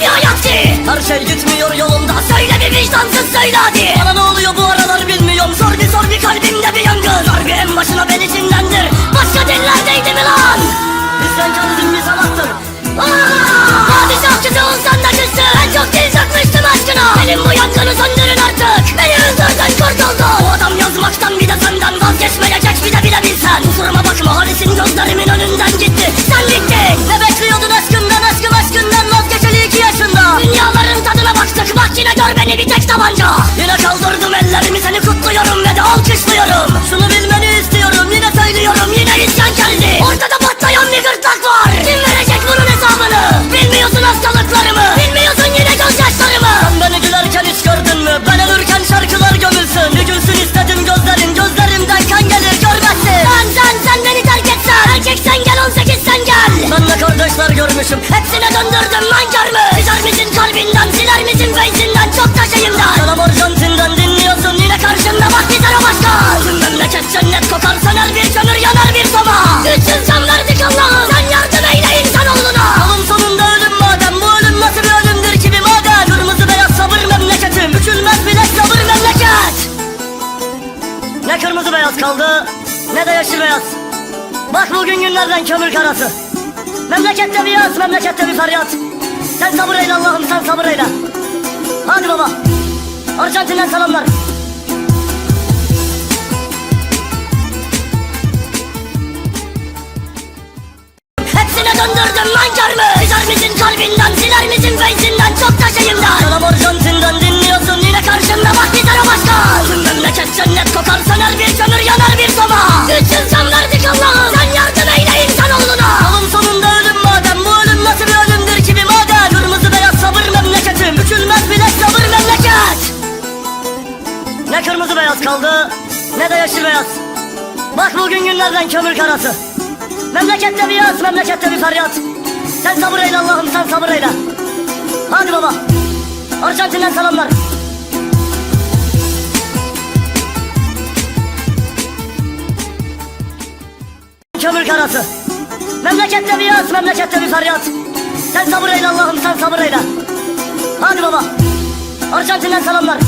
bir hayat ki. Her şey gitmiyor yolunda. Söyle bir vicdansız söyle hadi. Bana ne oluyor bu aralar bilmiyorum. Sor bir sor bir kalbimde bir yangın. Sor bir en başına beni sinirlendir Başka dillerdeydi mi lan? İsyankar bir sanattır Aa! Padişahçısı olsan da küstü En çok dil takmıştım aşkına. Benim bu yangını söndürün tabanca. Yine kaldırdım ellerimi seni kutluyorum ve de alkışlıyorum. Şunu bilmeni istiyorum yine söylüyorum yine isyan geldi. Ortada patlayan bir gırtlak var. Kim verecek bunun hesabını? Bilmiyorsun hastalıklarımı Bilmiyorsun yine gözyaşlarımı. Sen beni gülerken hiç gördün mü? Ben ölürken şarkılar gömülsün. Bir gülsün istedim gözlerin Gözlerimden kan gelir görmezsin. Sen sen sen beni terk etsen. Erkeksen gel 18 sen gel. Ben de kardeşler görmüşüm. Hepsine döndürdüm kırmızı beyaz kaldı Ne de yeşil beyaz. Bak bugün günlerden kömür karası. Memlekette bir yaz, memlekette bir feryat. Sen sabır eyle Allah'ım sen sabır eyle. Hadi baba Arjantin'den selamlar. Hepsine döndürdüm nankör mü? Sizer misin kalbinden, siler misin feyzinden Kırmızı beyaz kaldı. Ne de yeşil beyaz. Bak bugün günlerden kömür karası. Memlekette bir yaz, memlekette bir feryat. Sen sabır eyle Allah'ım sen sabır eyle. Hadi baba. Arjantin'den selamlar. Kömür karası. Memlekette bir yaz, memlekette bir feryat. Sen sabır eyle Allah'ım sen sabır eyle. Hadi baba. Arjantin'den selamlar